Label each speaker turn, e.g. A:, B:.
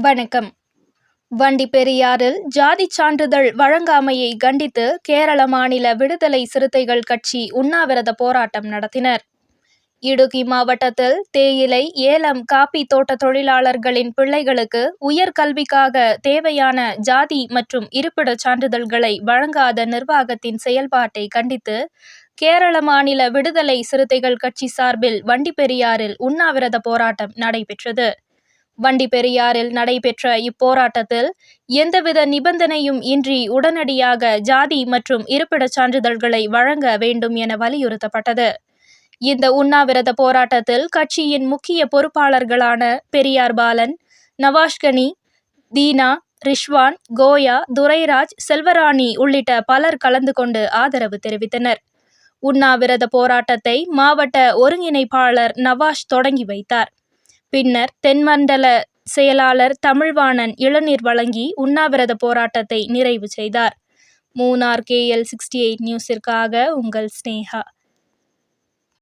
A: வணக்கம். வண்டி பெரியாறில் ஜாதி சான்றிதழ் வழங்காமையை கண்டித்து கேரள மாநில விடுதலை சிறுத்தைகள் கட்சி உண்ணாவிரத போராட்டம் நடத்தினர். இடுக்கி மாவட்டத்தில் தேயிலை ஏலம் காப்பி தோட்ட தொழிலாளர்களின் பிள்ளைகளுக்கு உயர்கல்விக்காக தேவையான ஜாதி மற்றும் இருப்பிடச் சான்றிதழ்களை வழங்காத நிர்வாகத்தின் செயல்பாட்டை கண்டித்து கேரள மாநில விடுதலை சிறுத்தைகள் கட்சி சார்பில் வண்டிப்பெரியாறில் உண்ணாவிரத போராட்டம் நடைபெற்றது. வண்டி பெரியாரில் நடைபெற்ற இப்போராட்டத்தில் எந்தவித நிபந்தனையும் இன்றி உடனடியாக ஜாதி மற்றும் இருப்பிடச் சான்றிதழ்களை வழங்க வேண்டும் என வலியுறுத்தப்பட்டது. இந்த உண்ணாவிரத போராட்டத்தில் கட்சியின் முக்கிய பொறுப்பாளர்களான பெரியார் பாலன் நவாஷ்கனி தீனா ரிஷ்வான் கோயா துரைராஜ் செல்வராணி உள்ளிட்ட பலர் கலந்து கொண்டு ஆதரவு தெரிவித்தனர். உண்ணாவிரத போராட்டத்தை மாவட்ட ஒருங்கிணைப்பாளர் நவாஷ் தொடங்கி வைத்தார். பின்னர் தென்மண்டல செயலாளர் தமிழ்வாணன் இளநீர் வழங்கி உண்ணாவிரத போராட்டத்தை நிறைவு செய்தார். மூணார் கேஎல் சிக்ஸ்டி எயிட் நியூஸிற்காக உங்கள் ஸ்னேகா.